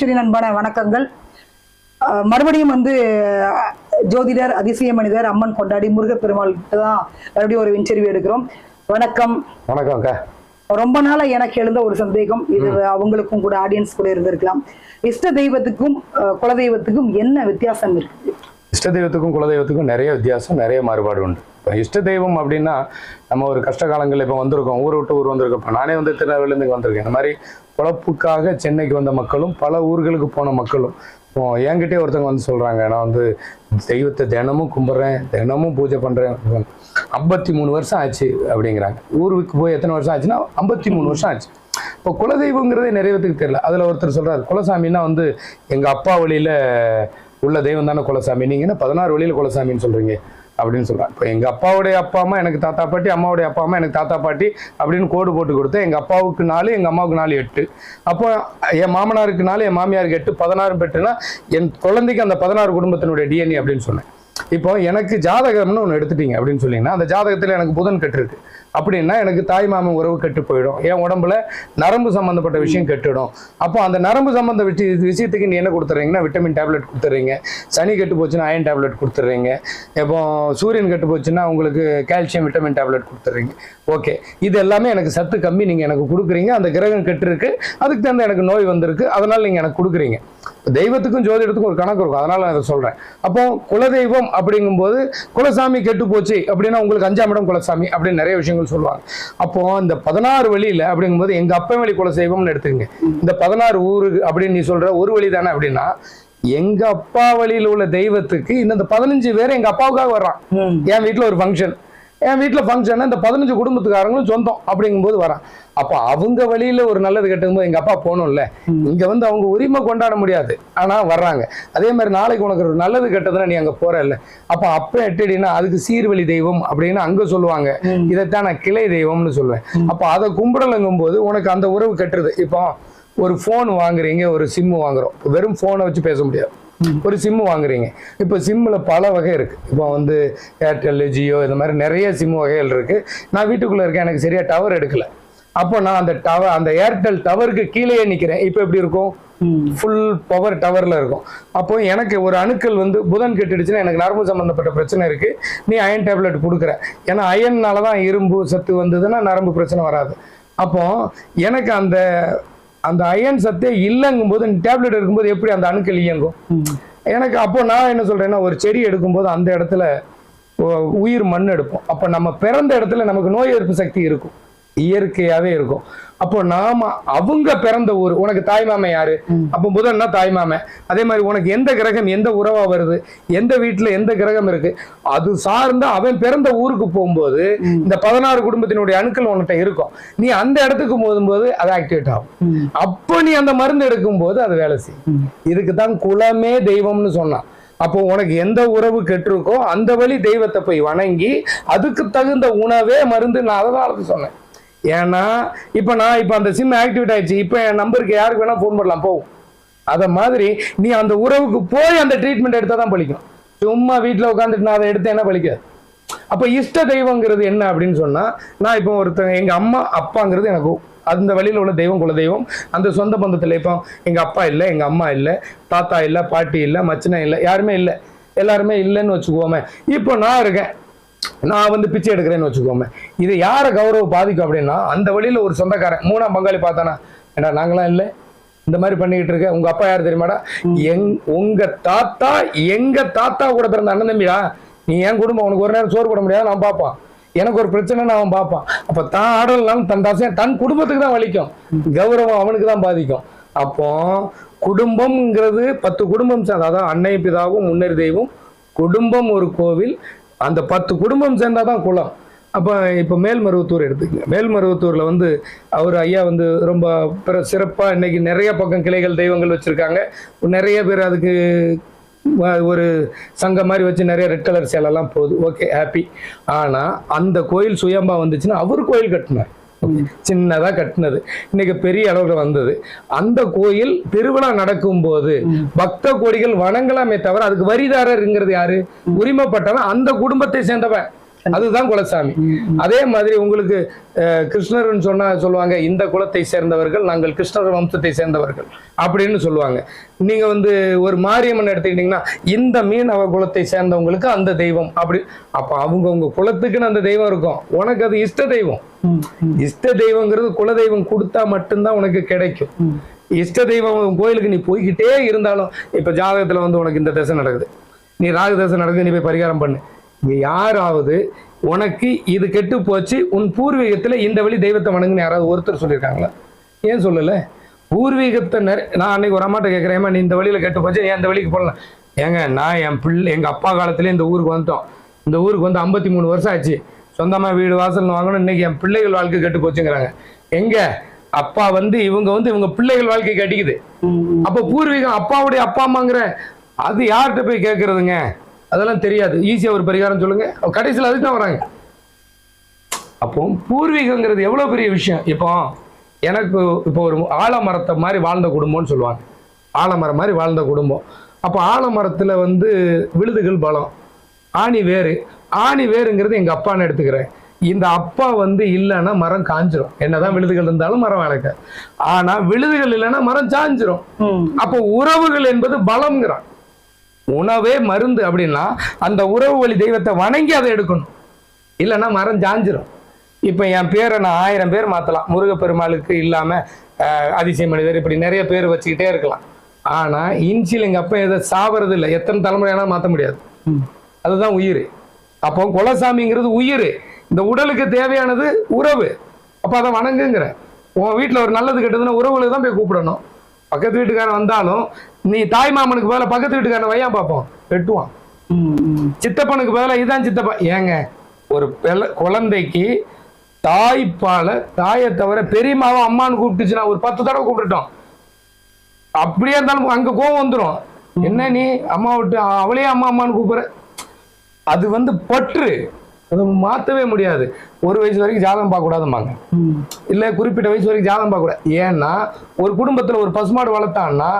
ஈஸ்வரின் அன்பான வணக்கங்கள். மறுபடியும் வந்து ஜோதிடர் அதிசய மனிதர் அம்மன் கொண்டாடி முருகப்பெருமாள் தான் மறுபடியும் ஒரு இன்டர்வியூ எடுக்கிறோம். வணக்கம். வணக்கம் ரொம்ப நாளா எனக்கு எழுந்த ஒரு சந்தேகம். இது அவங்களுக்கும் கூட ஆடியன்ஸ் கூட இருந்திருக்கலாம். இஷ்ட தெய்வத்துக்கும் குலதெய்வத்துக்கும் என்ன வித்தியாசம் இருக்கு? இஷ்ட தெய்வத்துக்கும் குலதெய்வத்துக்கும் நிறைய வித்தியாசம் நிறைய மாறுபாடு உண்டு. இப்போ இஷ்ட தெய்வம் அப்படின்னா நம்ம ஒரு கஷ்ட காலங்களில் இப்போ வந்திருக்கோம். ஊர் விட்டு ஊர் வந்திருக்கோம் இப்போ நானே வந்து திருநெல்வேலிருந்து வந்திருக்கேன். இந்த மாதிரி பொழப்புக்காக சென்னைக்கு வந்த மக்களும் பல ஊர்களுக்கு போன மக்களும். என்கிட்டே ஒருத்தவங்க வந்து சொல்கிறாங்க நான் வந்து தெய்வத்தை தினமும் கும்பிட்றேன் தினமும் பூஜை பண்ணுறேன் ஐம்பத்தி மூணு வருஷம் ஆச்சு அப்படிங்கிறாங்க. ஊருக்கு போய் எத்தனை வருஷம் ஆச்சுன்னா ஐம்பத்தி மூணு வருஷம் ஆச்சு. இப்போ குலதெய்வங்கிறதே நிறைய பேத்துக்கு தெரியல. அதில் ஒருத்தர் சொல்கிறார் குலசாமின்னா வந்து எங்கள் அப்பா வழியில் உள்ள தெய்வம் தானே குலசாமி? நீங்கள் என்ன பதினாறு வழியில் குலசாமின்னு சொல்கிறீங்க அப்படின்னு சொல்கிறாங்க இப்போ எங்கள் அப்பாவுடைய அப்பா அம்மா எனக்கு தாத்தா பாட்டி அம்மாவுடைய அப்பா அம்மா எனக்கு தாத்தா பாட்டி அப்படின்னு கோடு போட்டு கொடுத்தேன் எங்கள் அப்பாவுக்கு நாலு எங்கள் அம்மாவுக்கு நாலு எட்டு. அப்போ என் மாமனாருக்கு நாலு என் மாமியாருக்கு எட்டு பதினாறு பெற்றுனா என் குழந்தைக்கு அந்த பதினாறு குடும்பத்தினுடைய டிஎன்ஏ அப்படின்னு சொன்னேன். இப்போ எனக்கு ஜாதகம்னு ஒன்று எடுத்துட்டீங்க அப்படின்னு சொன்னீங்கன்னா அந்த ஜாதகத்தில் எனக்கு புதன் கெட்டிருக்கு. அப்படின்னா எனக்கு தாய் மாமன் உறவு கெட்டு போயிடும். என் உடம்புல நரம்பு சம்மந்தப்பட்ட விஷயம் கெட்டுடும். அப்போ அந்த நரம்பு சம்மந்த விஷய விஷயத்துக்கு நீ என்ன கொடுத்துறீங்கன்னா விட்டமின் டேப்லெட் கொடுத்துட்றீங்க சனி கெட்டு போச்சுன்னா அயன் டேப்லெட் கொடுத்துட்றீங்க இப்போ சூரியன் கெட்டு போச்சுன்னா உங்களுக்கு கால்சியம் விட்டமின் டேப்லெட் கொடுத்துட்றீங்க ஓகே இது எல்லாமே எனக்கு சத்து கம்மி நீங்கள் எனக்கு கொடுக்குறீங்க. அந்த கிரகம் கெட்டுருக்கு. அதுக்கு தகுந்த எனக்கு நோய் வந்திருக்கு. அதனால் நீங்கள் எனக்கு கொடுக்குறீங்க. தெய்வத்துக்கும் ஜோதிடத்துக்கும் ஒரு கணக்கு இருக்கும். அதனால நான் இதை சொல்கிறேன் அப்போ குலதெய்வம் அப்படிங்கும்போது குலசாமி கெட்டு போச்சு அப்படின்னா உங்களுக்கு அஞ்சாம் இடம் குலசாமி அப்படின்னு நிறைய விஷயங்கள் சொல்லுவாங்க. அப்போ இந்த பதினாறு வழியில அப்படிங்கும்போது எங்க அப்பா வழி குலசெய்வம்னு எடுத்துக்கங்க. இந்த பதினாறு ஊரு அப்படின்னு நீ சொல்ற ஒரு வழி தானே அப்படின்னா எங்க அப்பா வழியில் உள்ள தெய்வத்துக்கு இந்த பதினஞ்சு பேர் எங்க அப்பாவுக்காக வர்றான். என் வீட்டில் ஒரு ஃபங்க்ஷன் என் வீட்டில் ஃபங்க்ஷன் இந்த பதினஞ்சு குடும்பத்துக்காரங்களும் சொந்தம் அப்படிங்கும்போது வரான். அப்போ அவங்க வழியில ஒரு நல்லது கட்டும்போது எங்க அப்பா போகணும்ல. இங்க வந்து அவங்க உரிமை கொண்டாட முடியாது. ஆனா வர்றாங்க. அதே மாதிரி நாளைக்கு உனக்கு ஒரு நல்லது கெட்டதுன்னா நீ அங்க போறல்ல. அப்ப அப்ப எட்டடினா அதுக்கு சீர்வழி தெய்வம் அப்படின்னு அங்க சொல்லுவாங்க. இதைத்தான் நான் கிளை தெய்வம்னு சொல்லுவேன். அப்போ அதை கும்பிடலங்கும் போது உனக்கு அந்த உறவு கட்டுறது இப்போ ஒரு ஃபோன் வாங்குறீங்க ஒரு சிம்மு வாங்குறோம். வெறும் ஃபோனை வச்சு பேச முடியாது. ஒரு சிம்மு வாங்குறீங்க. இப்போ சிம்மில் பல வகை இருக்கு. இப்போ வந்து ஏர்டெல் ஜியோ இந்த மாதிரி நிறைய சிம் வகைகள் இருக்கு. நான் வீட்டுக்குள்ள இருக்கேன். எனக்கு சரியா டவர் எடுக்கல. அப்போ நான் அந்த டவர் அந்த ஏர்டெல் டவருக்கு கீழேயே நிற்கிறேன் இப்போ எப்படி இருக்கும். ஃபுல் பவர் டவர்ல இருக்கும். அப்போ எனக்கு ஒரு அணுக்கள் வந்து புதன் கெட்டுடுச்சுன்னா எனக்கு நரம்பு சம்பந்தப்பட்ட பிரச்சனை இருக்கு. நீ அயன் டேப்லெட் கொடுக்குற ஏன்னா அயன்னால தான் இரும்பு சத்து வந்ததுன்னா நரம்பு பிரச்சனை வராது. அப்போ எனக்கு அந்த அந்த அயன் சத்தே இல்லைங்கும்போது டேப்லெட் எடுக்கும்போது எப்படி அந்த அணுக்கள் இயங்கும். எனக்கு அப்போ நான் என்ன சொல்றேன்னா ஒரு செடி எடுக்கும்போது அந்த இடத்துல உயிர் மண் எடுப்போம். அப்போ நம்ம பிறந்த இடத்துல நமக்கு நோய் எதிர்ப்பு சக்தி இருக்கும். இயற்கையாவே இருக்கும். அப்போ நாம அவங்க பிறந்த ஊர் உனக்கு தாய்மாமன் யாரு? அப்போ புதன்னா தாய்மாமன் அதே மாதிரி உனக்கு எந்த கிரகம் எந்த உறவா வருது? எந்த வீட்டுல எந்த கிரகம் இருக்கு? அது சார்ந்து அவன் பிறந்த ஊருக்கு போகும்போது இந்த பதினாறு குடும்பத்தினுடைய அணுக்கள் உன்கிட்ட இருக்கும். நீ அந்த இடத்துக்கு போகும்போது அது ஆக்டிவேட் ஆகும். அப்போ நீ அந்த மருந்து எடுக்கும்போது அது வேலை செய்யும். இதுக்கு தான் குலமே தெய்வம்னு சொன்னான். அப்போ உனக்கு எந்த உறவு கெட்டிருக்கோ அந்த வழி தெய்வத்தை போய் வணங்கி அதுக்கு தகுந்த உணவே மருந்து நான் அதை தான் சொன்னேன். ஏன்னா இப்போ நான் இப்போ அந்த சிம் ஆக்டிவேட் ஆயிடுச்சு. இப்போ என் நம்பருக்கு யாருக்கு வேணால் ஃபோன் பண்ணலாம் போ. அதை மாதிரி நீ அந்த உறவுக்கு போய் அந்த ட்ரீட்மெண்ட் எடுத்தால் தான் பழிக்கும். சும்மா வீட்டில் உட்காந்துட்டு நான் அதை எடுத்தேன்னா பழிக்காது அப்போ இஷ்ட தெய்வங்கிறது என்ன அப்படின்னு சொன்னால் நான் இப்போ ஒருத்தங்க எங்கள் அம்மா அப்பாங்கிறது எனக்கு அந்த வழியில் உள்ள தெய்வம் குல தெய்வம் அந்த சொந்த பந்தத்தில் இப்போ எங்கள் அப்பா இல்லை எங்கள் அம்மா இல்லை தாத்தா இல்லை பாட்டி இல்லை மச்சனை இல்லை யாருமே இல்லை. எல்லாருமே இல்லைன்னு வச்சுக்கோமே. இப்போ நான் இருக்கேன். நான் வந்து பிச்சை எடுக்கிறேன்னு வச்சுக்கோமே. இது யாரை கௌரவம் பாதிக்கும் அப்படின்னா அந்த வழியில் ஒரு சொந்தக்காரன் மூணாம் பங்காளி பார்த்தானா ஏடா நாங்களாம் இல்லை? இந்த மாதிரி பண்ணிக்கிட்டு இருக்க உங்க அப்பா யார் தெரியுமாடா? எங் உங்க தாத்தா எங்க தாத்தா கூட பிறந்த அண்ணன் தம்பிடா. நீ என் குடும்பம் உனக்கு ஒரு நேரம் சோறு போட முடியாது நான் பார்ப்பான். எனக்கு ஒரு பிரச்சனைன்னு அவன் பார்ப்பான். அப்போ தான் ஆடலாம் தன் தாசையும் தன் குடும்பத்துக்கு தான் வலிக்கும். கௌரவம் அவனுக்கு தான் பாதிக்கும். அப்போ குடும்பம்ங்கிறது பத்து குடும்பம் சார். அதாவது அன்னை பிதாவும் முன்னர் தெய்வம். குடும்பம் ஒரு கோவில் அந்த பத்து குடும்பம் சேர்ந்தால் தான் குளம். அப்போ இப்போ மேல்மருவத்தூர் எடுத்துக்கங்க. மேல்மருவத்தூரில் வந்து அவர் ஐயா வந்து ரொம்ப பிற சிறப்பாக இன்றைக்கி நிறைய பக்கம் கிளைகள் தெய்வங்கள் வச்சுருக்காங்க. நிறைய பேர் அதுக்கு ஒரு சங்கம் மாதிரி வச்சு நிறைய ரெட் கலர் சேலெல்லாம் போகுது. ஓகே ஹாப்பி ஆனால் அந்த கோயில் சுயம்பா வந்துச்சுன்னா அவர் கோயில் கட்டினார். சின்னதா கட்டினது. இன்னைக்கு பெரிய அளவுல வந்தது. அந்த கோயில் திருவிழா நடக்கும்போது பக்த கோடிகள் வணங்கலாமே தவிர அதுக்கு வரிதாரருங்கிறது யாரு? உரிமைப்பட்டவன் அந்த குடும்பத்தை சேர்ந்தவன். அதுதான் குலசாமி. அதே மாதிரி உங்களுக்கு அஹ், கிருஷ்ணர்னு சொன்னா சொல்லுவாங்க இந்த குலத்தை சேர்ந்தவர்கள் நாங்கள் கிருஷ்ணர் வம்சத்தை சேர்ந்தவர்கள் அப்படின்னு சொல்லுவாங்க. நீங்க வந்து ஒரு மாரியம்மன் எடுத்துக்கிட்டீங்கன்னா இந்த மீனவ குலத்தை சேர்ந்தவங்களுக்கு அந்த தெய்வம் அப்படி அப்ப அவங்க உங்க குலத்துக்குன்னு அந்த தெய்வம் இருக்கும். உனக்கு அது இஷ்ட தெய்வம். இஷ்ட தெய்வங்கிறது குல தெய்வம் கொடுத்தா மட்டும்தான் உனக்கு கிடைக்கும். இஷ்ட தெய்வம் கோயிலுக்கு நீ போய்கிட்டே இருந்தாலும் இப்ப ஜாதகத்துல வந்து உனக்கு இந்த தசை நடக்குது. நீ ராகு தசை நடக்குது நீ போய் பரிகாரம் பண்ணு. யாராவது உனக்கு இது கெட்டு போச்சு உன் பூர்வீகத்துல இந்த வழி தெய்வத்தை வணங்குன்னு யாராவது ஒருத்தர் சொல்லியிருக்காங்களா? ஏன் சொல்லல? பூர்வீகத்தை நிறைய நான் அன்னைக்கு ஒரு அம்மாட்ட கேட்கிறேன் "ஏம்மா, நீ இந்த வழியில கெட்டு போச்சு நீ அந்த வழிக்கு போடலாம் ஏங்க நான் என் பிள்ளை எங்க அப்பா காலத்துல இந்த ஊருக்கு வந்துட்டோம் இந்த ஊருக்கு வந்து ஐம்பத்தி மூணு வருஷம் ஆச்சு. சொந்தமா வீடு வாசல் வாங்கணும் இன்னைக்கு என் பிள்ளைகள் வாழ்க்கை கெட்டு போச்சுங்கிறாங்க. எங்க? அப்பா வந்து இவங்க வந்து இவங்க பிள்ளைகள் வாழ்க்கை கட்டிக்குது. அப்ப பூர்வீகம் அப்பாவுடைய அப்பா அம்மாங்கிற அது யார்கிட்ட போய் கேட்கறதுங்க அதெல்லாம் தெரியாது. ஈஸியா ஒரு பரிகாரம் சொல்லுங்க. அப்ப கடைசியில் அதுக்கு தான் வராங்க. அப்போ பூர்வீகங்கிறது எவ்வளவு பெரிய விஷயம். இப்போ எனக்கு இப்போ ஒரு ஆலமரத்தை மாதிரி வாழ்ந்த குடும்பம்னு சொல்லுவாங்க. ஆலமரம் மாதிரி வாழ்ந்த குடும்பம். அப்போ ஆலமரத்துல வந்து விழுதுகள் பலம். ஆணி வேறு. ஆணி வேறுங்கிறது எங்க அப்பான்னு எடுத்துக்கிறேன். இந்த அப்பா வந்து இல்லைன்னா மரம் காஞ்சிரும். என்னதான் விழுதுகள் இருந்தாலும் மரம் வளர்க்க. ஆனா விழுதுகள் இல்லைன்னா மரம் சாஞ்சிரும். அப்போ உறவுகள் என்பது பலம்ங்கிறான். உணவே மருந்து அப்படின்னா அந்த உறவு வழி தெய்வத்தை வணங்கி அதை எடுக்கணும். இல்லைன்னா மரம் ஜாஞ்சிரும். இப்போ என் பேரை நான் ஆயிரம் பேர் மாற்றலாம் முருகப்பெருமாளுக்கு இல்லாமல் அதிசய மனிதர் இப்படி நிறைய பேர் வச்சுக்கிட்டே இருக்கலாம். ஆனால் இன்சில் எங்கள் அப்பா எதை சாவறது இல்லை எத்தனை தலைமுறையானாலும் மாற்ற முடியாது. அதுதான் உயிர். அப்போ குலசாமிங்கிறது உயிர். இந்த உடலுக்கு தேவையானது உறவு. அப்போ அதை வணங்குங்கிற. உன் வீட்டில் ஒரு நல்லது கெட்டதுன்னா உறவுகளுக்கு தான் போய் கூப்பிடணும். பக்கத்து வீட்டுக்காரன் வந்தாலும் நீ தாய் மாமனுக்கு பதிலாக பக்கத்து வீட்டுக்காரன் வையான் பார்ப்போம். வெட்டுவான். சித்தப்பனுக்கு பதிலாக இதான் சித்தப்பா. ஏங்க ஒரு பெல குழந்தைக்கு தாய்ப்பால தாயை தவிர பெரியம்மாவும் அம்மான்னு கூப்பிட்டுச்சுன்னா ஒரு பத்து தடவை கூப்பிட்டுட்டோம். அப்படியே இருந்தாலும் அங்க கோவம் வந்துடும் என்ன நீ அம்மா விட்டு அவளே அம்மா அம்மான்னு கூப்பிடுற? அது வந்து பற்று. அதை மாத்தவே முடியாது. ஒரு வயசு வரைக்கும் ஜாதகம் பார்க்க கூடாதும்பாங்க ம். இல்ல குறிப்பிட்ட வயசு வரைக்கும் ஜாதகம் பார்க்க கூடாது ஏன்னா ஒரு குடும்பத்துல ஒரு பசுமாடு வளர்த்தான்னா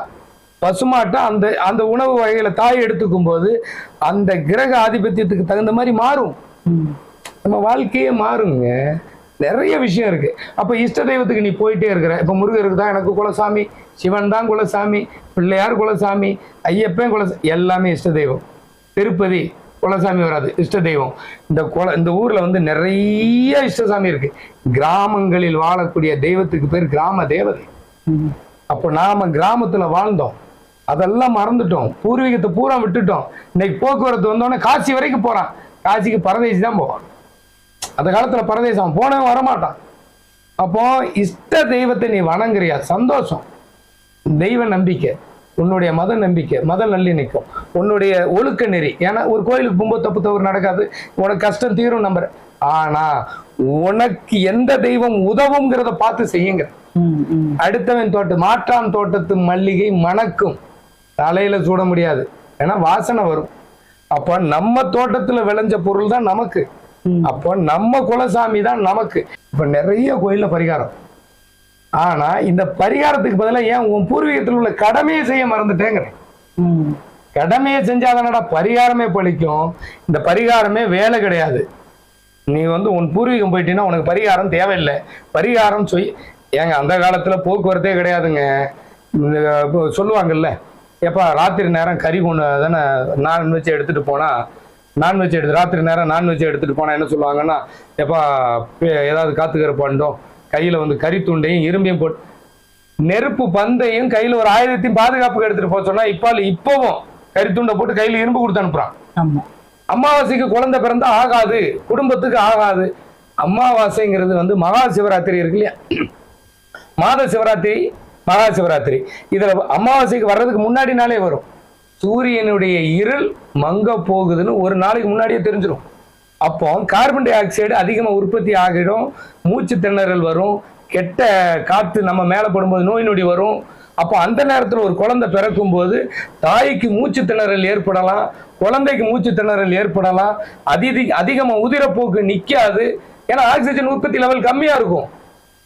பசுமாட்டை அந்த அந்த உணவு வகைகளை தாய் எடுத்துக்கும் போது அந்த கிரக ஆதிபத்தியத்துக்கு தகுந்த மாதிரி மாறும். நம்ம வாழ்க்கையே மாறுங்க. நிறைய விஷயம் இருக்கு. அப்ப இஷ்ட தெய்வத்துக்கு நீ போயிட்டே இருக்கிற. இப்ப முருகருக்கு தான் எனக்கு குலசாமி சிவன் தான் குலசாமி பிள்ளையார் குலசாமி ஐயப்பன் குல எல்லாமே இஷ்ட தெய்வம். திருப்பதி குலசாமி வராது இஷ்ட தெய்வம். இந்த குல இந்த ஊர்ல வந்து நிறைய இஷ்டசாமி இருக்கு. கிராமங்களில் வாழக்கூடிய தெய்வத்துக்கு பேர் கிராம தேவதை. அப்போ நாம கிராமத்துல வாழ்ந்தோம். அதெல்லாம் மறந்துட்டோம். பூர்வீகத்தை பூரா விட்டுட்டோம். இன்னைக்கு போக்குவரத்து வந்தோடனே காசி வரைக்கும் போறான். காசிக்கு பரதேசி தான் போவான். அந்த காலத்துல பரதேசம் அவன் போனவன் வரமாட்டான். அப்போ இஷ்ட தெய்வத்தை நீ வணங்குறியா? சந்தோஷம். தெய்வ நம்பிக்கை. உன்னுடைய மத நம்பிக்கை மத நல்லிணக்கம் உன்னுடைய ஒழுக்க நெறி. ஏன்னா ஒரு கோயிலுக்கு போகும்போது தப்பு தவறு நடக்காது. உனக்கு கஷ்டம் தீரும் நம்புற. ஆனா உனக்கு எந்த தெய்வம் உதவுங்கிறத பார்த்து செய்யுங்க. அடுத்தவன் தோட்ட மாற்றான் தோட்டத்து மல்லிகை மணக்கும். தலையில சூட முடியாது. ஏன்னா வாசனை வரும். அப்ப நம்ம தோட்டத்துல விளைஞ்ச பொருள் தான் நமக்கு. அப்போ நம்ம குலசாமி தான் நமக்கு. இப்ப நிறைய கோயில்ல பரிகாரம். ஆனா இந்த பரிகாரத்துக்கு பதிலா ஏன் உன் பூர்வீகத்தில் உள்ள கடமையை செய்ய மறந்துட்டேங்கிறேன். கடமையை செஞ்சாதானடா பரிகாரமே பலிக்கும் இந்த பரிகாரமே வேலை கிடையாது. நீ வந்து உன் பூர்வீகம் போயிட்டீங்கன்னா உனக்கு பரிகாரம் தேவையில்லை. பரிகாரம் சொய் ஏங்க அந்த காலத்துல போக்குவரத்தே கிடையாதுங்க. சொல்லுவாங்கல்ல எப்பா ராத்திரி நேரம் கறி கொண்டு தானே நான்வெஜ் எடுத்துட்டு போனா? நான்வெஜ் எடுத்து ராத்திரி நேரம் நான்வெஜ் எடுத்துட்டு போனா என்ன சொல்லுவாங்கன்னா எப்பா ஏதாவது காத்துக்கிற பண்டோம் கையில வந்து கறி துண்டையும் இரும்பையும் போட்டு நெருப்பு பந்தையும் கையில ஒரு ஆயுதத்தையும் பாதுகாப்புக்கு எடுத்துட்டு போக சொன்னா இப்பால் இப்பவும் கறித்துண்டை போட்டு கையில இரும்பு கொடுத்து அனுப்புறான். அமாவாசைக்கு குழந்தை பிறந்தா ஆகாது குடும்பத்துக்கு ஆகாது. அமாவாசைங்கிறது வந்து மகா சிவராத்திரி இருக்கு இல்லையா? மாத சிவராத்திரி மகா சிவராத்திரி. இதுல அமாவாசைக்கு வர்றதுக்கு முன்னாடி நாளே வரும். சூரியனுடைய இருள் மங்க போகுதுன்னு ஒரு நாளைக்கு முன்னாடியே தெரிஞ்சிடும் அப்போ கார்பன் டை ஆக்சைடு அதிகமாக உற்பத்தி ஆகிடும் மூச்சு திணறல் வரும் கெட்ட காற்று நம்ம மேலே படும்போது நோய் நொடி வரும். அப்போ அந்த நேரத்தில் ஒரு குழந்தை பிறக்கும் போது தாய்க்கு மூச்சு திணறல் ஏற்படலாம் குழந்தைக்கு மூச்சு திணறல் ஏற்படலாம். அதிதி அதிகமாக உதிரப்போக்கு நிற்காது ஏன்னா ஆக்சிஜன் உற்பத்தி லெவல் கம்மியாக இருக்கும்.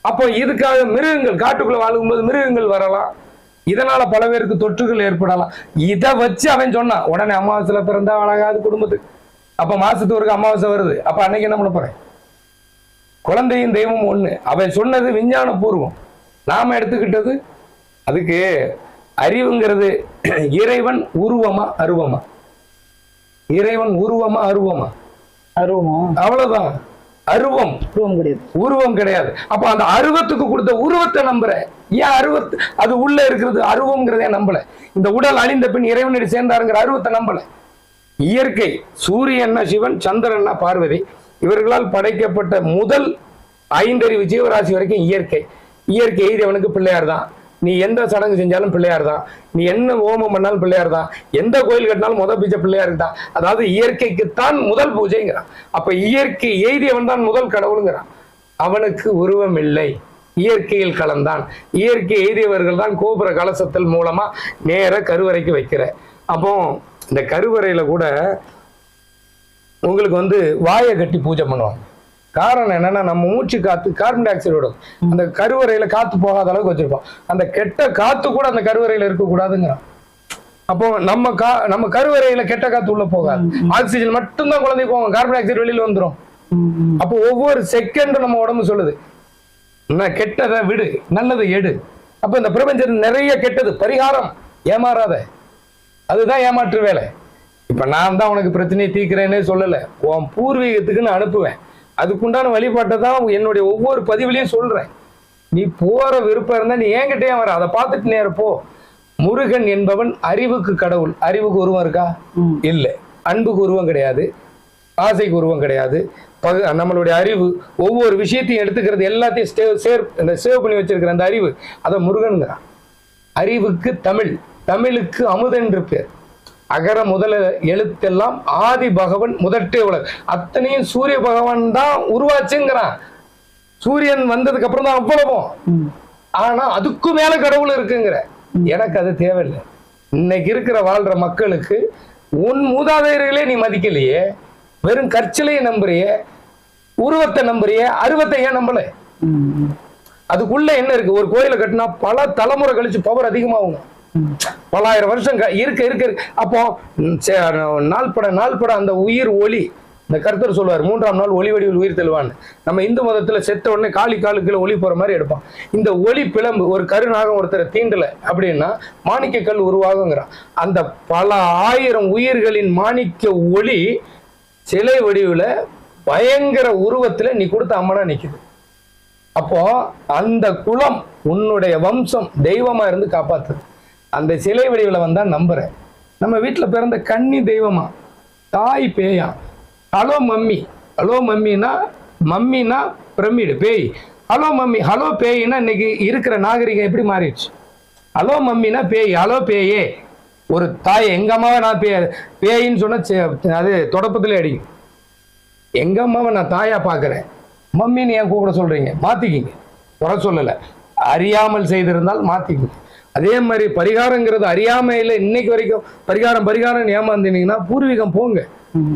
அப்போ இதுக்காக மிருகங்கள் காட்டுக்குள்ளே வாழும்போது மிருகங்கள் வரலாம். இதனால பல பேருக்கு தொற்றுகள் ஏற்படலாம். இதை வச்சு அவன் சொன்னான் உடனே அமாவாசையில் பிறந்தா அழகாது குடும்பத்துக்கு. அப்ப மாசத்துக்கு ஒரு அமாவாசை வருது. அப்ப அன்னைக்கு என்ன பண்ண போறேன்? குழந்தையும் தெய்வமும் ஒண்ணு. அவன் சொன்னது விஞ்ஞான பூர்வம் நாம எடுத்துக்கிட்டது அதுக்கு அறிவுங்கிறது இறைவன் உருவமா அருவமா? இறைவன் உருவமா அருவமா? அருவமா? அவ்வளவுதான். அருவம். அருவம் கிடையாது. உருவம் கிடையாது. அப்ப அந்த அருவத்துக்கு கொடுத்த உருவத்தை நம்புற ஏன் அருவத்து அது உள்ள இருக்கிறது அருவம்ங்கிறத நம்பல. இந்த உடல் அழிந்த பின் இறைவனடி சேர்ந்தாருங்கிற அருவத்தை நம்பல. இயற்கை சூரியன்னா சிவன் சந்திரன்னா பார்வதி. இவர்களால் படைக்கப்பட்ட முதல் ஐந்தறிவு ஜீவராசி வரைக்கும் இயற்கை. இயற்கை எய்தவனுக்கு பிள்ளையார் தான் நீ எந்த சடங்கு செஞ்சாலும் பிள்ளையார் தான் நீ என்ன ஹோமம் பண்ணாலும் பிள்ளையார் தான் எந்த கோயில் கட்டினாலும் முத பூஜை பிள்ளையாருக்கு தான் அதாவது இயற்கைக்குத்தான் முதல் பூஜைங்கிறான். அப்ப இயற்கை எய்தியவன் தான் முதல் கடவுளுங்கிறான். அவனுக்கு உருவம் இல்லை. இயற்கையில் கலந்தான். இயற்கை எய்தியவர்கள் தான் கோபுர கலசத்தில் மூலமா நேர கருவறைக்கு வைக்கிற. அப்போ இந்த கருவறையில கூட உங்களுக்கு வந்து வாயை கட்டி பூஜை பண்ணுவாங்க. காரணம் என்னன்னா நம்ம மூச்சு காத்து கார்பன் டை ஆக்சைடு விடும் அந்த கருவறையில காத்து போகாத அளவுக்கு வச்சிருப்போம். அந்த கெட்ட காத்து கூட அந்த கருவறையில இருக்கக்கூடாதுங்கிறான். அப்போ நம்ம கா நம்ம கருவறையில கெட்ட காத்து உள்ள போகாது. ஆக்சிஜன் மட்டும்தான் குழந்தை போகும். கார்பன் டை ஆக்சைடு வெளியில வந்துடும் அப்போ ஒவ்வொரு செகண்டும் நம்ம உடம்பு சொல்லுது. என்ன கெட்டதை விடு நல்லதை எடு. அப்ப இந்த பிரபஞ்சத்தில் நிறைய கெட்டது. பரிகாரம். ஏமாறாத. அதுதான் ஏமாற்று வேலை. இப்ப நான் தான் உனக்கு பிரச்சனையை தீர்க்கிறேன்னே சொல்லல. உன் பூர்வீகத்துக்கு நான் அனுப்புவேன். அதுக்குண்டான வழிபாட்டை தான் என்னுடைய ஒவ்வொரு பதிவுலையும் சொல்றேன். நீ போற விருப்பம் இருந்தா நீ என்கிட்டயே வர. அதை பார்த்துட்டு நேர போ. முருகன் என்பவன் அறிவுக்கு கடவுள். அறிவுக்கு உருவம் இருக்கா. இல்லை. அன்புக்கு உருவம் கிடையாது. ஆசைக்கு உருவம் கிடையாது. பகு நம்மளுடைய அறிவு ஒவ்வொரு விஷயத்தையும் எடுத்துக்கிறது எல்லாத்தையும் ஸ்டே- சேர் சேவ் பண்ணி வச்சிருக்கிற அந்த அறிவு அதை முருகனுங்கிறான். அறிவுக்கு தமிழ். தமிழுக்கு அமுதென்று பேர். அகர முதல எழுத்தெல்லாம் ஆதி பகவன் முதற்றே உலக. அத்தனையும் சூரிய பகவான் தான் உருவாச்சுங்கிறான். சூரியன் வந்ததுக்கு அப்புறம் தான் அவ்வளவும். ஆனா அதுக்கும் மேல கடவுள் இருக்குங்கிற. எனக்கு அது தேவையில்லை. இன்னைக்கு இருக்கிற வாழ்ற மக்களுக்கு உன் மூதாதையர்களே நீ மதிக்கலையே வெறும் கற்சிலையை நம்புறியே உருவத்தை நம்புறியே அருவத்தை ஏன் நம்பல. அதுக்குள்ள என்ன இருக்கு? ஒரு கோயிலை கட்டினா பல தலைமுறை கழிச்சு பவர் அதிகமாகும். பல்லாயிரம் வருஷம் இருக்க இருக்க இருக்க. அப்போ நாள்பட நாள்பட அந்த உயிர் ஒளி இந்த கருத்தர் சொல்லுவார் மூன்றாம் நாள் ஒளி வடிவில் உயிர் தெளிவான்னு நம்ம இந்து மதத்துல செத்த உடனே காலி காலுக்குள்ள ஒளி போற மாதிரி எடுப்பான். இந்த ஒளி பிளம்பு ஒரு கருநாகம் ஒருத்தரை தீண்டல அப்படின்னா மாணிக்க கல் உருவாகுங்கிறான். அந்த பல ஆயிரம் உயிர்களின் மாணிக்க ஒளி சிலை வடிவுல பயங்கர உருவத்துல நீ கொடுத்த அம்மனா நிக்குது. அப்போ அந்த குலம் உன்னுடைய வம்சம் தெய்வமா இருந்து காப்பாத்துது. அந்த சிலை வடிவில் வந்தால் நம்புகிறேன் நம்ம வீட்டில் பிறந்த கன்னி தெய்வமா? தாய் பேயா? Hello mummy. ஹலோ மம்மினா மம்மினா பிரமிடு பேய். ஹலோ மம்மி ஹலோ பேயினா இன்னைக்கு இருக்கிற நாகரிகம் எப்படி மாறிடுச்சு? ஹலோ மம்மினா பேய் ஹலோ பேயே. ஒரு தாய் எங்கள் அம்மாவை நான் பே பேயின்னு சொன்னால் அது தொடப்பத்தில் அடிக்கும். எங்கள் அம்மாவை நான் தாயாக பார்க்குறேன் மம்மின்னு ஏன் கூப்பிட சொல்கிறீங்க மாற்றிக்கிங்க குறை சொல்லலை. அறியாமல் செய்திருந்தால் மாற்றிக்கிங்க அதே மாதிரி பரிகாரங்கிறது அறியாமையில் இன்னைக்கு வரைக்கும் பரிகாரம் பரிகாரம் ஏமாந்துனீங்கன்னா பூர்வீகம் போங்க.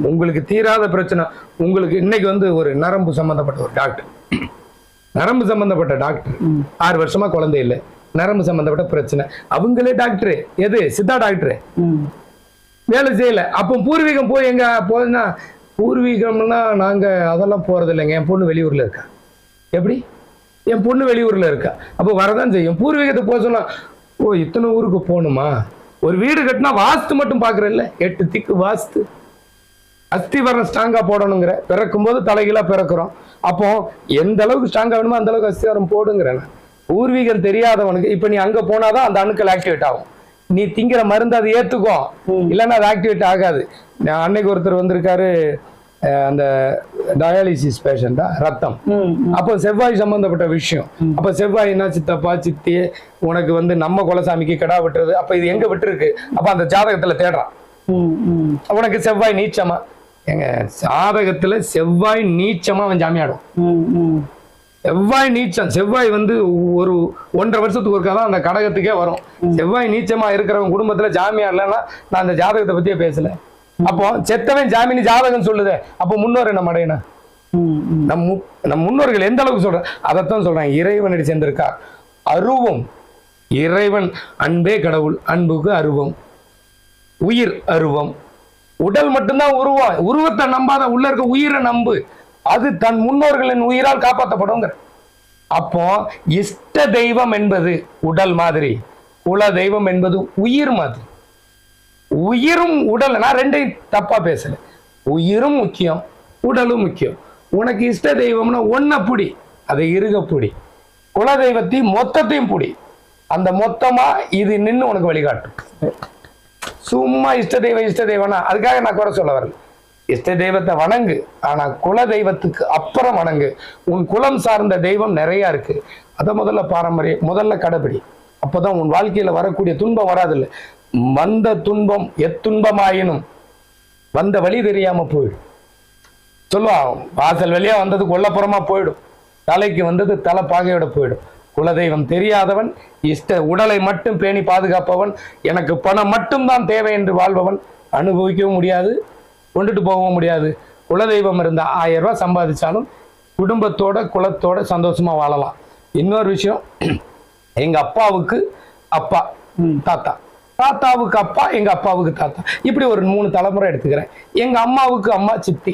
உங்களுக்கு தீராத பிரச்சனை. உங்களுக்கு இன்னைக்கு வந்து ஒரு நரம்பு சம்பந்தப்பட்ட ஒரு டாக்டர் நரம்பு சம்பந்தப்பட்ட டாக்டர் ஆறு வருஷமா குழந்தை இல்லை. நரம்பு சம்பந்தப்பட்ட பிரச்சனை. அவங்களே டாக்டர் எது? சித்தா டாக்டர் ம். வேலை செய்யல. அப்போ பூர்வீகம் போய் எங்க போதுன்னா பூர்வீகம்னா நாங்க அதெல்லாம் போறது இல்லைங்க என் பொண்ணு வெளியூர்ல இருக்கா. எப்படி? என் பொண்ணு வெளியூர்ல இருக்கா. அப்போ வரதான் செய்யும். பூர்வீகத்துக்கு போக சொன்னா ஓ இத்தனை ஊருக்கு போகணுமா? ஒரு வீடு கட்டினா வாஸ்து மட்டும் பாக்குறேன்ல எட்டு திக்கு வாஸ்து. அஸ்திவாரம் ஸ்ட்ராங்கா போடணுங்கிற. பிறக்கும் போது தலைகீழா பிறக்கிறோம். அப்போ எந்த அளவுக்கு ஸ்ட்ராங்கா வேணுமோ அந்த அளவுக்கு அஸ்திவாரம் போடுங்கிறேன். பூர்வீகம் தெரியாதவனுக்கு இப்ப நீ அங்க போனாதான் அந்த அணுக்கள் ஆக்டிவேட் ஆகும். நீ திங்கிற மருந்து அதை ஏத்துக்கும். இல்லைன்னா அது ஆக்டிவேட் ஆகாது. நான் அன்னைக்கு ஒருத்தர் வந்திருக்காரு. அந்த டயாலிசிஸ் பேஷண்டா ரத்தம். அப்போ செவ்வாய் சம்பந்தப்பட்ட விஷயம். அப்ப செவ்வாய்னா சித்தப்பா சித்தி? உனக்கு வந்து நம்ம குலசாமிக்கு கிடா விட்டுறது அப்ப இது எங்க விட்டுருக்கு? அப்ப அந்த ஜாதகத்துல தேடுறான். உனக்கு செவ்வாய் நீச்சமா? எங்க ஜாதகத்துல செவ்வாய் நீச்சமா அவன் ஜாமியாடும். செவ்வாய் நீச்சம். செவ்வாய் வந்து ஒரு ஒன்றரை வருஷத்துக்கு ஒருக்கா தான் அந்த கடகத்துக்கே வரும். செவ்வாய் நீச்சமா இருக்கிறவங்க குடும்பத்துல ஜாமியா இல்லைன்னா நான் அந்த ஜாதகத்தை பத்தியே பேசல. அப்போ செத்தவன் ஜாமீன் ஜாதகம் சொல்லுதே அப்போ முன்னோர் என்ன மடையனா? ம். நம் மு- நம் முன்னோர்கள் எந்த அளவுக்கு சொல்ற அதைத்தான் சொல்றாங்க. இறைவனடி சேர்ந்திருக்கார் அருவம். இறைவன் அன்பே கடவுள் அன்புக்கு அருவம். உயிர் அருவம். உடல் மட்டும்தான் உருவம் உருவத்தை நம்பாத உள்ள இருக்க உயிரை நம்பு. அது தன் முன்னோர்களின் உயிரால் காப்பாற்றப்படுங்கிற அப்போ இஷ்ட தெய்வம் என்பது உடல் மாதிரி குல தெய்வம் என்பது உயிர் மாதிரி. உயிரும் உடல் நான் ரெண்டையும் தப்பா பேசல. உயிரும் முக்கியம் உடலும் முக்கியம். உனக்கு இஷ்ட தெய்வம்னா ஒன்ன புடி அதை இருக புடி. குல தெய்வத்தையும் மொத்தத்தையும் புடி. அந்த மொத்தமா இது நின்னு உனக்கு வழிகாட்டும். சும்மா இஷ்ட தெய்வம் இஷ்ட தெய்வம்னா அதுக்காக நான் குறை சொல்ல வரல. இஷ்ட தெய்வத்தை வணங்கு ஆனா குல தெய்வத்துக்கு அப்புறம் வணங்கு. உன் குலம் சார்ந்த தெய்வம் நிறைய இருக்கு. அத முதல்ல பாரம்பரியம் முதல்ல கடைபிடி. அப்பதான் உன் வாழ்க்கையில வரக்கூடிய துன்பம் வராதில்ல. வந்த துன்பம் எத்துன்பமாயினும் வந்த வழி தெரியாம போயிடும். சொல்லுவான் வாசல் வழியா வந்தது கொல்லப்புறமா போயிடும். தலைக்கு வந்தது தலை பாகையோட போயிடும். குலதெய்வம் தெரியாதவன் இஷ்ட உடலை மட்டும் பேணி பாதுகாப்பவன் எனக்கு பணம் மட்டும்தான் தேவை என்று வாழ்பவன் அனுபவிக்கவும் முடியாது கொண்டுட்டு போகவும் முடியாது. குலதெய்வம் இருந்த ஆயிரம் ரூபாய் சம்பாதிச்சாலும் குடும்பத்தோட குலத்தோட சந்தோஷமா வாழலாம். இன்னொரு விஷயம் எங்க அப்பாவுக்கு அப்பா தாத்தா. தாத்தாவுக்கு அப்பா எங்க அப்பாவுக்கு தாத்தா. இப்படி ஒரு மூணு தலைமுறை எடுத்துக்கிறேன். எங்க அம்மாவுக்கு அம்மா சித்தி.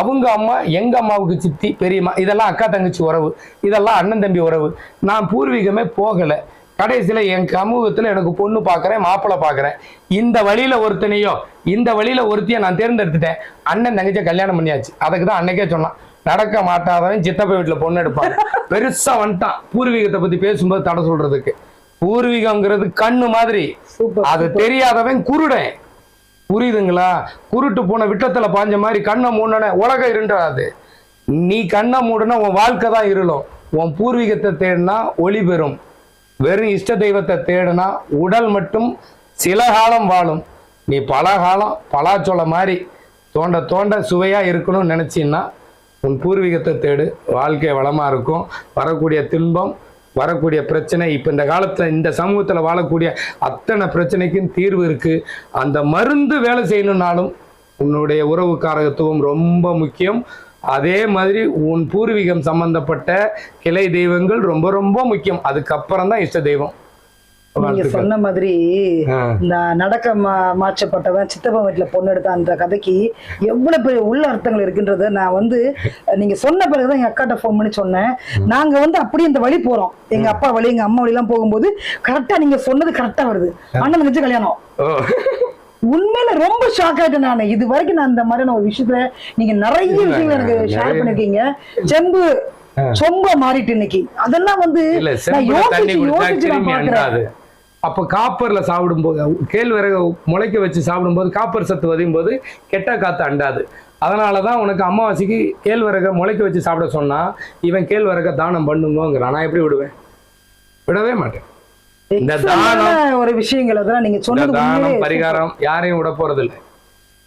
அவங்க அம்மா எங்க அம்மாவுக்கு சித்தி பெரியம்மா. இதெல்லாம் அக்கா தங்கச்சி உறவு. இதெல்லாம் அண்ணன் தம்பி உறவு. நான் பூர்வீகமே போகல. கடைசியில என் சமூகத்துல எனக்கு பொண்ணு பார்க்குறேன் மாப்பிள்ளை பார்க்குறேன் இந்த வழியில ஒருத்தனையோ இந்த வழியில ஒருத்தையும் நான் தேர்ந்தெடுத்துட்டேன். அண்ணன் தங்கச்சியை கல்யாணம் பண்ணியாச்சு. அதுக்கு தான் அன்னைக்கே சொன்னான். நடக்க மாட்டாதவன் சித்தப்பா வீட்டுல பொண்ணு எடுப்பான். பெருசா வந்துட்டான். பூர்வீகத்தை பத்தி பேசும்போது தடை சொல்றதுக்கு. பூர்வீகம்ங்கிறது கண்ணு மாதிரி. அது தெரியாதவன் குருடன். புரியுதுங்களா? குருட்டு போன விட்டத்துல பாஞ்ச மாதிரி கண்ணை மூடன உலகம் இருண்டாது. நீ கண்ணை மூடனா உன் வாழ்க்கை தான் இருளும். உன் பூர்வீகத்தை தேடினா ஒளி பெறும். வெறும் இஷ்ட தெய்வத்தை தேடினா உடல் மட்டும் சில காலம் வாழும். நீ பல காலம் பலாச்சோளம் மாதிரி தோண்ட தோண்ட சுவையா இருக்கணும்னு நினைச்சீன்னா உன் பூர்வீகத்தை தேடு. வாழ்க்கை வளமா இருக்கும். வரக்கூடிய துன்பம் வரக்கூடிய பிரச்சனை இப்போ இந்த காலத்தில் இந்த சமூகத்தில் வாழக்கூடிய அத்தனை பிரச்சனைக்கும் தீர்வு இருக்குது அந்த மருந்து வேலை செய்யணுன்னாலும் உன்னுடைய உறவுக்காரகத்துவம் ரொம்ப முக்கியம். அதே மாதிரி உன் பூர்வீகம் சம்பந்தப்பட்ட கிளை தெய்வங்கள் ரொம்ப ரொம்ப முக்கியம். அதுக்கப்புறம் தான் இஷ்ட தெய்வம். நீங்க. சொன்ன மாதிரி. இந்த நடக்க மாற்றப்பட்டவன் சித்தப்பா வீட்டுல பொண்ணு எடுத்த அந்த கதைக்கு எவ்வளவு பெரிய உள்ள அர்த்தங்கள் இருக்குன்றத நான் வந்து நீங்க சொன்ன பிறகுதான் எங்க அக்காட்ட ஃபோன் பண்ணி சொன்னேன். நாங்க வந்து அப்படியே இந்த வழி போறோம். எங்க அப்பா வழி எங்க அம்மா வழி எல்லாம் போகும்போது கரெக்டா நீங்க சொன்னது கரெக்டா வருது. அண்ணன் தங்கச்சி கல்யாணம். உண்மையில ரொம்ப ஷாக் ஆயிட்டேன் நான். இது வரைக்கும் நான் இந்த மாதிரியான ஒரு விஷயத்துல நீங்க நிறைய விஷயங்கள் எனக்கு ஷேர். பண்ணிருக்கீங்க. செம்பு சொம்ப மாறிட்டு இன்னைக்கு. அதெல்லாம் வந்து நான் யோசிச்சு யோசிச்சு நான் பாக்குறேன். அப்ப காப்பர்ல சாப்பிடும்போது கேழ்வரகு முளைக்க வச்சு சாப்பிடும்போது காப்பர் சத்து வதையும் போது கெட்ட காத்து அண்டாது. அதனாலதான் உனக்கு அமாவாசைக்கு கேழ்வரகை முளைக்க வச்சு சாப்பிட சொன்னா இவன் கேழ்வரகை தானம் பண்ணுங்கோங்கிறான் நான் எப்படி விடுவேன்? விடவே மாட்டேன். இந்த Excellent-ஆன ஒரு விஷயங்கள் அதெல்லாம் நீங்க சொன்னது தானம் பரிகாரம் யாரையும் விட போறது இல்லை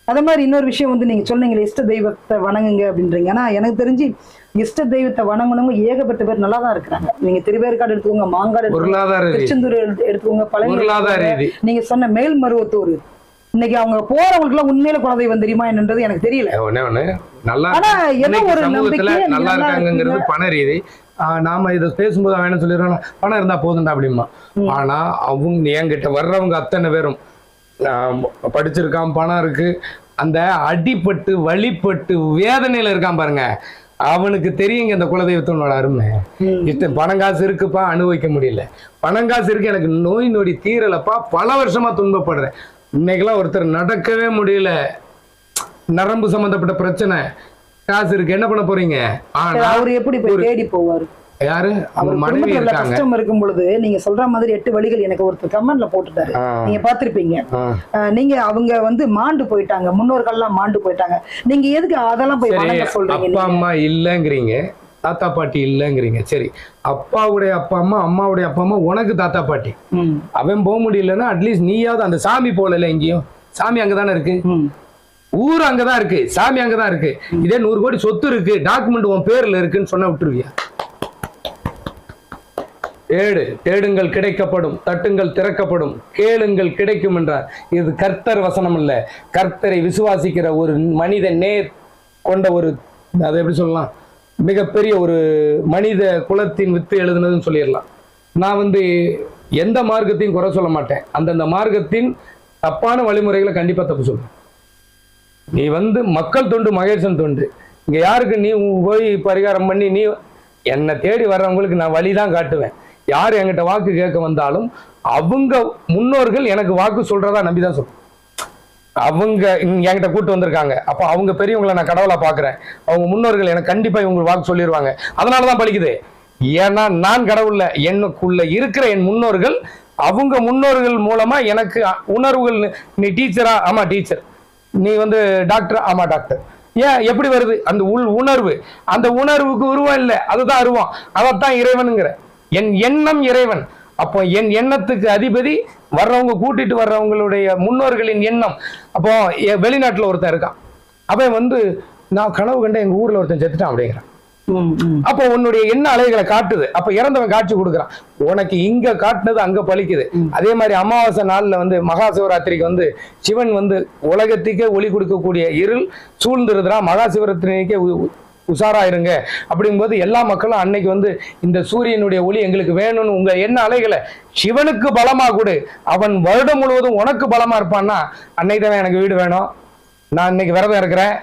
அதே மாதிரி இன்னொரு விஷயம் வந்து நீங்க சொன்னீங்களே இஷ்ட தெய்வத்தை வணங்குங்க அப்படின்றீங்க. ஆனா எனக்கு தெரிஞ்சு இஷ்ட தெய்வத்தை வணங்கணுங்க ஏகப்பட்ட பேர் நல்லா தான் இருக்கிறாங்க. நீங்க திருவேற்காடு எடுத்துக்கோங்க மாங்காடு திருச்செந்தூர் எடுத்து- எடுத்துக்கோங்க பழைய நீங்க சொன்ன மேல் மருவத்தூர் இன்னைக்கு அவங்க போறவங்களுக்கு எல்லாம் உண்மையில குலதெய்வம் தெரியுமா என்னன்றது எனக்கு தெரியல. நல்லா ஆனா ஒரு நம்பிக்கை நல்லா இருக்காங்கிறது இருக்கீங்க. பண ரீதி. நாம இதை பேசும்போது அவன் என்ன சொல்லிடுறான் பணம் இருந்தா போதும்டா அப்படிமா ஆனா அவங்க என்கிட்ட வர்றவங்க அத்தனை பேரும் படிச்சிருக்கான் பணம் இருக்கு. அந்த அடிபட்டு வழிபட்டு வேதனையில இருக்கான் பாருங்க. அவனுக்கு தெரியுங்க இந்த குலதெய்வத்தினோட அருமை. இஷ்டம் பணம் காசு இருக்குப்பா அனுபவிக்க முடியல. பணம் காசு இருக்கு எனக்கு நோய் நொடி தீரலப்பா பல வருஷமா துன்பப்படுறேன். இன்னைக்கெல்லாம் ஒருத்தர் நடக்கவே முடியல. நரம்பு சம்பந்தப்பட்ட பிரச்சனை. காசு இருக்கு என்ன பண்ண போறீங்க? அவரு எப்படி தேடி போவாரு? யாரு? அவர் குடும்பத்துல கஷ்டம் இருக்கும் பொழுது நீங்க சொல்ற மாதிரி எட்டு வழிகள் எனக்கு ஒருத்தர் கமெண்ட்ல போட்டுட்டாரு. நீங்க பாத்திருப்பீங்க நீங்க அவங்க வந்து மாண்டு போயிட்டாங்க. முன்னோர்கள்லாம் மாண்டு போயிட்டாங்க. நீங்க எதுக்கு அதெல்லாம் போய் வணங்க சொல்றீங்க அப்பா? அம்மா இல்லைங்கிறீங்க. தாத்தா பாட்டி இல்லைங்கிறீங்க. சரி அப்பாவுடைய அப்பா அம்மா அம்மாவுடைய அப்பா அம்மா உனக்கு தாத்தா பாட்டி. அவன் போக முடியலன்னா அட்லீஸ்ட் நீயாவது அந்த சாமி போகல எங்கேயும். சாமி அங்கதானே இருக்கு. ஊர் அங்கதான் இருக்கு. சாமி அங்கதான் இருக்கு. இதே நூறு கோடி சொத்து இருக்கு. டாக்குமெண்ட் உன் பேர்ல இருக்குன்னு சொன்னா விட்டுருவியா? தேடு தேடுங்கள் கிடைக்கப்படும் தட்டுங்கள் திறக்கப்படும் கேளுங்கள் கிடைக்கும் என்றார். இது கர்த்தர் வசனம் அல்ல. கர்த்தரை விசுவாசிக்கிற ஒரு மனித நேர் கொண்ட ஒரு அதை எப்படி சொல்லலாம்? மிகப்பெரிய ஒரு மனித குலத்தின் வித்து எழுதுனதுன்னு சொல்லிடலாம். நான் வந்து எந்த மார்க்கத்தையும் குறை சொல்ல மாட்டேன். அந்தந்த மார்க்கத்தின் தப்பான வழிமுறைகளை கண்டிப்பாக தப்பு சொல்லுவேன் நீ வந்து மக்கள் தொண்டு மகேசன் தொண்டு. இங்கே யாருக்கு நீ போய் பரிகாரம் பண்ணி நீ என்னை தேடி வர்றவங்களுக்கு நான் வழி தான் காட்டுவேன். யார் என்கிட்ட வாக்கு கேட்க வந்தாலும் அவங்க முன்னோர்கள் எனக்கு வாக்கு சொல்றதா நம்பி தான் சொல்றேன் அவங்க என்கிட்ட கூட்டு வந்திருக்காங்க. அப்போ அவங்க பெரியவங்களை நான் கடவுளா பாக்குறேன். அவங்க முன்னோர்கள் எனக்கு கண்டிப்பா இவங்க வாக்கு சொல்லிடுவாங்க அதனாலதான் பழிக்குது ஏன்னா நான் கடவுள்ல எனக்குள்ள இருக்கிற என் முன்னோர்கள் அவங்க முன்னோர்கள் மூலமா எனக்கு உணர்வுகள் நீ டீச்சரா ஆமா டீச்சர் நீ வந்து டாக்டர் ஆமா டாக்டர் ஏன்? எப்படி வருது? அந்த உள் உணர்வு. அந்த உணர்வுக்கு உருவம் இல்லை. அதுதான் அருவம் அதைத்தான் இறைவனுங்கிற. என் எண்ணம் இறைவன். அப்போ என் எண்ணத்துக்கு அதிபதி வர்றவங்க கூட்டிட்டு வர்றவங்களுடைய முன்னோர்களின் எண்ணம். அப்போ வெளிநாட்டுல ஒருத்தன் இருக்கான். அவன் வந்து நான் கனவு கண்ட எங்க ஊர்ல ஒருத்தன் செத்துட்டான் அப்படிங்கிறான். அப்போ உன்னுடைய எண்ண அலைகளை காட்டுது. அப்ப இறந்தவன் காட்சி கொடுக்குறான். உனக்கு இங்க காட்டுனது அங்க பலிக்குது அதே மாதிரி அமாவாசை நாள்ல வந்து மகா சிவராத்திரிக்கு வந்து சிவன் வந்து உலகத்துக்கே ஒளி கொடுக்கக்கூடிய இருள் சூழ்ந்துருதுரா மகா சிவராத்திரிக்கே உஷாராயிருங்க. அப்படிங்கும்போது எல்லா மக்களும் அன்னைக்கு வந்து இந்த சூரியனுடைய ஒளி எங்களுக்கு வேணும்னு உங்க என்ன அலைகளை சிவனுக்கு பலமா கொடு. அவன் வருடம் முழுவதும் உனக்கு பலமா இருப்பான்னா அன்னைக்கு தான் எனக்கு வீடு வேணும். நான் இன்னைக்கு விரதம் இருக்கிறேன்.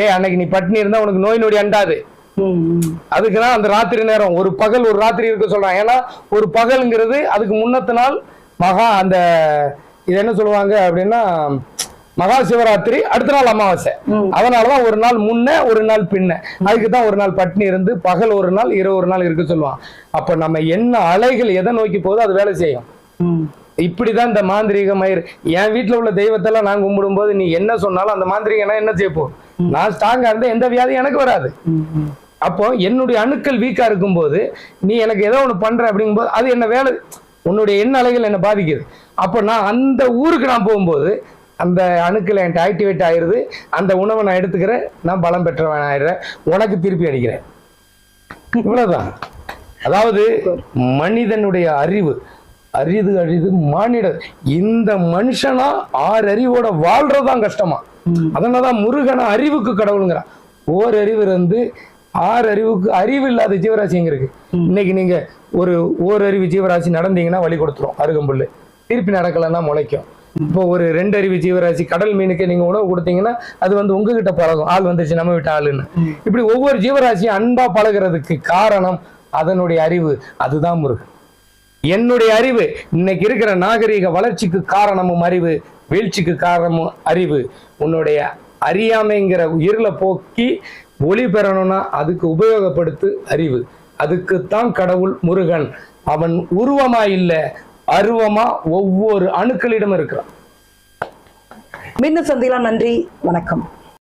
ஏய் அன்னைக்கு நீ பட்டினி இருந்தா உனக்கு நோய் நொடி அண்டாது. ம், அதுக்கு தான் அந்த ராத்திரி நேரம் ஒரு பகல் ஒரு ராத்திரி இருக்க சொல்றான். ஏன்னா ஒரு பகல்ங்கிறது அதுக்கு முன்னத்த நாள் மகா அந்த இது என்ன சொல்லுவாங்க அப்படின்னா மகா சிவராத்திரி அடுத்த நாள் அமாவாசை. அதனாலதான் ஒரு நாள் முன்ன ஒரு நாள் பின்ன. அதுக்கு தான் ஒரு நாள் பட்டினி இருந்து பகல் ஒரு நாள் இரவு ஒரு நாள் இருக்க சொல்லுவான் அப்ப நம்ம என்ன அலைகள் எதை நோக்கி போதோ அது வேலை செய்யும். இப்படிதான் இந்த மாந்திரீக மயிர். என் வீட்டுல உள்ள தெய்வத்தெல்லாம் நான் கும்பிடும்போது நீ என்ன சொன்னாலும் அந்த மாந்திரிகனா என்ன செய்ய போகும் நான் ஸ்ட்ராங்கா இருந்தா எந்த வியாதியும் எனக்கு வராது. அப்போ என்னுடைய அணுக்கள் வீக்கா இருக்கும்போது நீ எனக்கு ஏதோ ஒன்று பண்ற அப்படிங்கும்போது அது என்ன வேலை? உன்னுடைய எண்ண அலைகள் என்ன பாதிக்குது. அப்போ நான் அந்த ஊருக்கு நான் போகும்போது அந்த அணுக்கள் என்கிட்ட ஆக்டிவேட் ஆயிடுது அந்த உணவை நான் எடுத்துக்கிறேன். நான் பலம் பெற்றவன் ஆயிடுறேன் உனக்கு திருப்பி அடிக்கிறேன் இவ்வளவுதான். அதாவது மனிதனுடைய அறிவு அரிது அரிது மானிட இந்த மனுஷனா ஆறு அறிவோட வாழ்றதுதான் கஷ்டமா? அதனாலதான் முருகனை அறிவுக்கு கடவுளுங்கிறான். ஓர் அறிவு இருந்து ஆறு அறிவுக்கு அறிவு இல்லாத ஜீவராசிங்க இருக்கு? இன்னைக்கு நீங்க ஒரு ஓர் அறிவு ஜீவராசி நடந்தீங்கன்னா வழி கொடுத்துரும். அருகம்புல்லு. திருப்பி நடக்கலைன்னா முளைக்கும். இப்போ ஒரு ரெண்டு அறிவு ஜீவராசி கடல் மீனுக்கு நீங்க உணவு கொடுத்தீங்கன்னா அது வந்து உங்ககிட்ட பழகும். ஆள் வந்துருச்சு நம்ம விட்ட ஆளுன்னு. இப்படி ஒவ்வொரு ஜீவராசியும் அன்பா பழகுறதுக்கு காரணம் அதனுடைய அறிவு. அதுதான் முருகன். என்னுடைய அறிவு இன்னைக்கு இருக்கிற நாகரிக வளர்ச்சிக்கு காரணமும் அறிவு வீழ்ச்சிக்கு காரணமும் அறிவு. உன்னுடைய அறியாமைங்கிற உயிரில் போக்கி ஒளி பெறணும்னா அதுக்கு உபயோகப்படுத்து அறிவு. அதுக்குத்தான் கடவுள் முருகன். அவன் உருவமா இல்லை அருவமா ஒவ்வொரு அணுக்களிடம் இருக்கிறான். மீண்டும் சந்திக்கலாம் நன்றி. வணக்கம்.